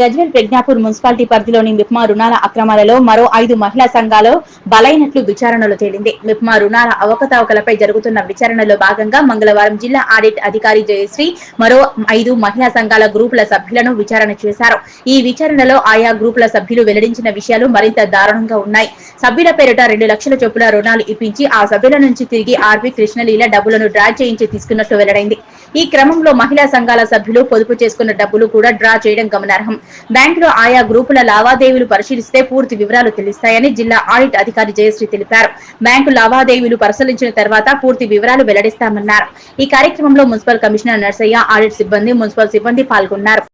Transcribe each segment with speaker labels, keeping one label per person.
Speaker 1: Gajwel Prajnapur municipality పరిధిలోని మిప్మా రుణాల అక్రమాలలో మరో ఐదు మహిళా సంఘాలు బలైనట్లు విచారణలో తేలింది. మిప్మా రుణాల అవకతవకలపై జరుగుతున్న విచారణలో భాగంగా మంగళవారం జిల్లా ఆడిట్ అధికారి జయశ్రీ మరో ఐదు మహిళా సంఘాల గ్రూపుల సభ్యులను విచారణ చేశారు. ఈ విచారణలో ఆయా గ్రూపుల సభ్యులు వెల్లడించిన విషయాలు మరింత దారుణంగా ఉన్నాయి. సభ్యుల పేరిట రెండు లక్షల చొప్పున రుణాలు ఇప్పించి ఆ సభ్యుల నుంచి తిరిగి ఆర్వి కృష్ణలీల డబ్బులను డ్రా చేయించి తీసుకున్నట్లు వెల్లడైంది. ఈ క్రమంలో మహిళా సంఘాల సభ్యులు పొదుపు చేసుకున్న డబ్బులు కూడా డ్రా చేయడం గమనార్హం. బ్యాంకులో ఆయా గ్రూపుల లావాదేవీలు పరిశీలిస్తే పూర్తి వివరాలు తెలుస్తాయని జిల్లా ఆడిట్ అధికారి జయశ్రీ తెలిపారు. బ్యాంకు లావాదేవీలు పరిశీలించిన తర్వాత పూర్తి వివరాలు వెల్లడిస్తామన్నారు. ఈ కార్యక్రమంలో మున్సిపల్ కమిషనర్ నర్సయ్య ఆడిట్ సిబ్బంది మున్సిపల్ సిబ్బంది పాల్గొన్నారు.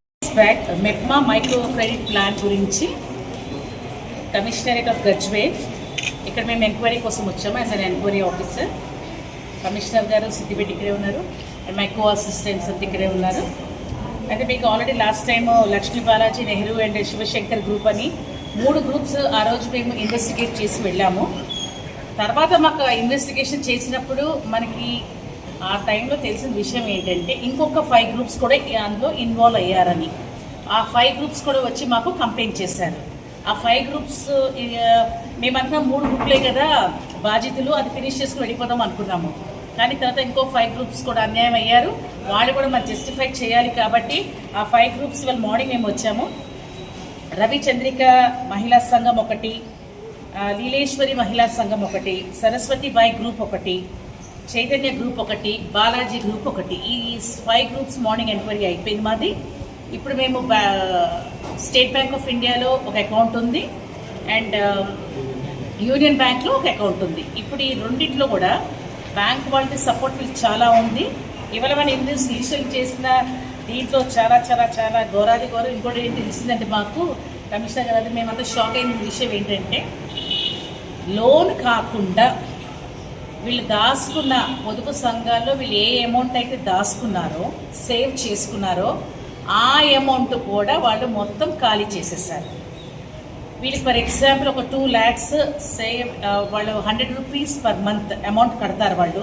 Speaker 2: మెప్మా మైక్రో క్రెడిట్ ప్లాన్ గురించి కమిషనరేట్ ఆఫ్ గజ్వేల్ ఇక్కడ మేము ఎంక్వైరీ కోసం వచ్చాము as an enquiry officer. Commissioner గారు సిద్దిపేట ఇక్కడే ఉన్నారు. అండ్ మై కో అసిస్టెంట్స్ అంతా ఇక్కడే ఉన్నారు. అయితే మీకు already last time Lakshmi Balaji Nehru and Shivashankar group అని మూడు గ్రూప్స్ uh, ఆ రోజు మేము ఇన్వెస్టిగేట్ చేసి వెళ్ళాము. తర్వాత మాకు ఇన్వెస్టిగేషన్ చేసినప్పుడు మనకి ఆ టైంలో తెలిసిన విషయం ఏంటంటే ఇంకొక ఫైవ్ గ్రూప్స్ కూడా అందులో ఇన్వాల్వ్ అయ్యారని. ఆ ఫైవ్ గ్రూప్స్ కూడా వచ్చి మాకు కంప్లైంట్ చేశారు. ఆ ఫైవ్ గ్రూప్స్ uh, uh, మేమంతా మూడు గ్రూప్లే కదా బాధితులు అది ఫినిష్ చేసుకుని వెళ్ళిపోదాం అనుకున్నాము. కానీ తర్వాత ఇంకో ఫైవ్ గ్రూప్స్ కూడా అన్యాయం అయ్యారు. వాళ్ళు కూడా మనం జస్టిఫై చేయాలి కాబట్టి ఆ ఫైవ్ గ్రూప్స్ ఇవాళ మార్నింగ్ మేము వచ్చాము. రవిచంద్రిక మహిళా సంఘం ఒకటి లీలేశ్వరి మహిళా సంఘం ఒకటి సరస్వతి బాయ్ గ్రూప్ ఒకటి చైతన్య గ్రూప్ ఒకటి బాలాజీ గ్రూప్ ఒకటి. ఈ ఫైవ్ గ్రూప్స్ మార్నింగ్ ఎంక్వైరీ అయిపోయింది మాది. ఇప్పుడు మేము స్టేట్ బ్యాంక్ ఆఫ్ ఇండియాలో ఒక అకౌంట్ ఉంది అండ్ యూనియన్ బ్యాంక్లో ఒక అకౌంట్ ఉంది. ఇప్పుడు ఈ రెండిట్లో కూడా బ్యాంక్ వాళ్ళకి సపోర్ట్ వీళ్ళు చాలా ఉంది. ఇవాళ మన ఇన్వెస్ట్ ఇనిషియల్ చేసిన దీంట్లో చాలా చాలా చాలా ఘోరాది ఘోరం ఇంకోటి ఏంటి తెలిసిందంటే మాకు? కమిషనర్ గారు మేమంతా షాక్ అయిన విషయం ఏంటంటే లోన్ కాకుండా వీళ్ళు దాచుకున్న పొదుపు సంఘాల్లో వీళ్ళు ఏ అమౌంట్ అయితే దాచుకున్నారో సేవ్ చేసుకున్నారో ఆ అమౌంట్ కూడా వాళ్ళు మొత్తం ఖాళీ చేసేసారు. వీళ్ళకి ఫర్ ఎగ్జాంపుల్ ఒక టూ ల్యాక్స్ సేవ్ వాళ్ళు hundred rupees per month amount కడతారు వాళ్ళు.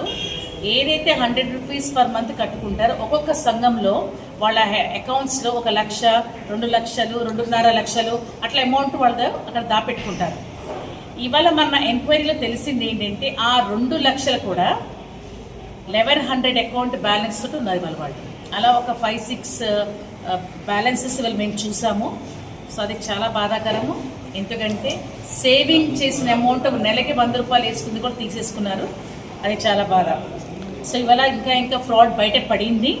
Speaker 2: ఏదైతే హండ్రెడ్ రూపీస్ పర్ మంత్ కట్టుకుంటారో ఒక్కొక్క సంఘంలో వాళ్ళ అకౌంట్స్లో ఒక లక్ష రెండు లక్షలు రెండున్నర లక్షలు అట్లా అమౌంట్ వాళ్ళు అక్కడ దాపెట్టుకుంటారు. ఇవాళ మన ఎంక్వైరీలో తెలిసింది ఏంటంటే ఆ రెండు లక్షలు కూడా లెవెన్ హండ్రెడ్ అకౌంట్ బ్యాలెన్స్ తోటి ఉన్నారు వాళ్ళ వాళ్ళు. అలా ఒక ఫైవ్ సిక్స్ బ్యాలెన్సెస్ ఇవాళ మేము చూసాము. సో అది చాలా బాధాకరము. ఎందుకంటే సేవింగ్ చేసిన అమౌంట్ నెలకి వంద రూపాయలు వేసుకుంది కూడా తీసేసుకున్నారు. అది చాలా బాధ. సో ఇవాళ ఇంకా ఇంకా ఫ్రాడ్ బయట పడింది.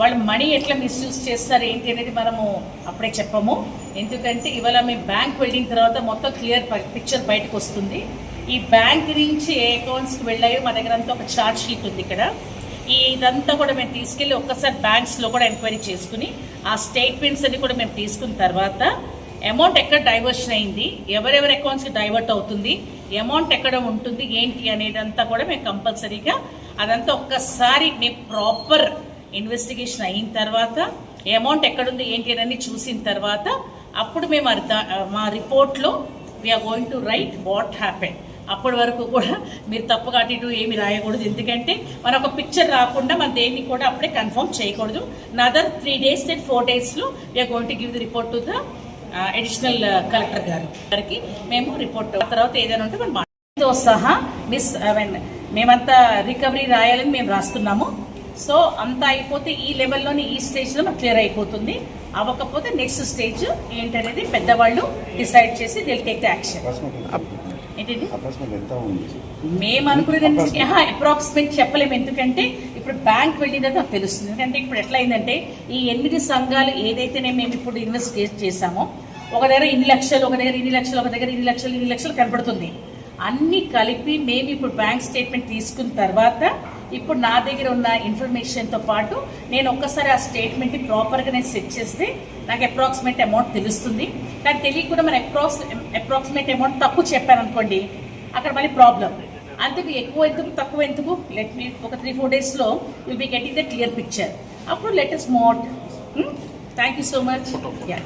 Speaker 2: వాళ్ళు మనీ ఎట్లా మిస్యూజ్ చేస్తారు ఏంటి అనేది మనము అప్పుడే చెప్పము. ఎందుకంటే ఇవాళ మేము బ్యాంక్ వెళ్ళిన తర్వాత మొత్తం క్లియర్ పిక్చర్ బయటకు వస్తుంది. ఈ బ్యాంక్ నుంచి ఏ అకౌంట్స్కి వెళ్ళాయో మా దగ్గర అంతా ఒక ఛార్జ్ షీట్ ఉంది ఇక్కడ. ఈ ఇదంతా కూడా మేము తీసుకెళ్ళి ఒక్కసారి బ్యాంక్స్లో కూడా ఎంక్వైరీ చేసుకుని ఆ స్టేట్మెంట్స్ అన్ని కూడా మేము తీసుకున్న తర్వాత అమౌంట్ ఎక్కడ డైవర్షన్ అయింది? ఎవరెవరి అకౌంట్స్కి డైవర్ట్ అవుతుంది? అమౌంట్ ఎక్కడ ఉంటుంది? ఏంటి అనేదంతా కూడా మేము కంపల్సరీగా అదంతా ఒక్కసారి మేము ప్రాపర్ ఇన్వెస్టిగేషన్ అయిన తర్వాత అమౌంట్ ఎక్కడుంది ఏంటి అని చూసిన తర్వాత అప్పుడు మేము అర్థ- మా రిపోర్ట్లో we're going to write what happen అప్పటి వరకు కూడా మీరు తప్పుగా అటు ఇటు ఏమి రాయకూడదు. ఎందుకంటే మన ఒక పిక్చర్ రాకుండా మన దేన్ని కూడా అప్పుడే కన్ఫర్మ్ చేయకూడదు. Another three days and four డేస్లో we're going to give the report to the additional collector గారు. గారికి మేము రిపోర్ట్ తర్వాత ఏదైనా ఉంటే మనం తో సహా మిస్ మేమంతా రికవరీ రాయాలని మేము రాస్తున్నాము. సో అంతా అయిపోతే ఈ లెవెల్లోని ఈ స్టేజ్లో మనకు క్లియర్ అయిపోతుంది. అవ్వకపోతే నెక్స్ట్ స్టేజ్ ఏంటనేది పెద్దవాళ్ళు డిసైడ్ చేసి దిల్ టేక్ ద యాక్షన్
Speaker 3: ఉంది?
Speaker 2: మేము అనుకునేది అప్రాక్సిమేట్ చెప్పలేము. ఎందుకంటే ఇప్పుడు బ్యాంక్ వెళ్ళిన నాకు తెలుస్తుంది. ఎందుకంటే ఇప్పుడు ఎట్లా అయిందంటే ఈ ఎనిమిది సంఘాలు ఏదైతేనే మేము ఇప్పుడు ఇన్వెస్ట్ చేసామో ఒక దగ్గర ఇన్ని లక్షలు ఒక దగ్గర ఇన్ని లక్షలు ఒక దగ్గర ఇన్ని లక్షలు ఇన్ని లక్షలు కనపడుతుంది అన్నీ కలిపి మేము ఇప్పుడు బ్యాంక్ స్టేట్మెంట్ తీసుకున్న తర్వాత ఇప్పుడు నా దగ్గర ఉన్న ఇన్ఫర్మేషన్తో పాటు నేను ఒక్కసారి ఆ స్టేట్మెంట్ని ప్రాపర్గా నేను సెట్ చేస్తే నాకు అప్రాక్సిమేట్ అమౌంట్ తెలుస్తుంది. కానీ తెలియకుండా మన అప్రాక్స్ అప్రాక్సిమేట్ అమౌంట్ తక్కువ చెప్పాను అనుకోండి అక్కడ మళ్ళీ ప్రాబ్లం. అందుకు ఎక్కువ ఎందుకు తక్కువ ఎందుకు? లెట్ మీ ఒక త్రీ ఫోర్ డేస్లో will be getting the clear picture అప్పుడు let us mote thank you so much yeah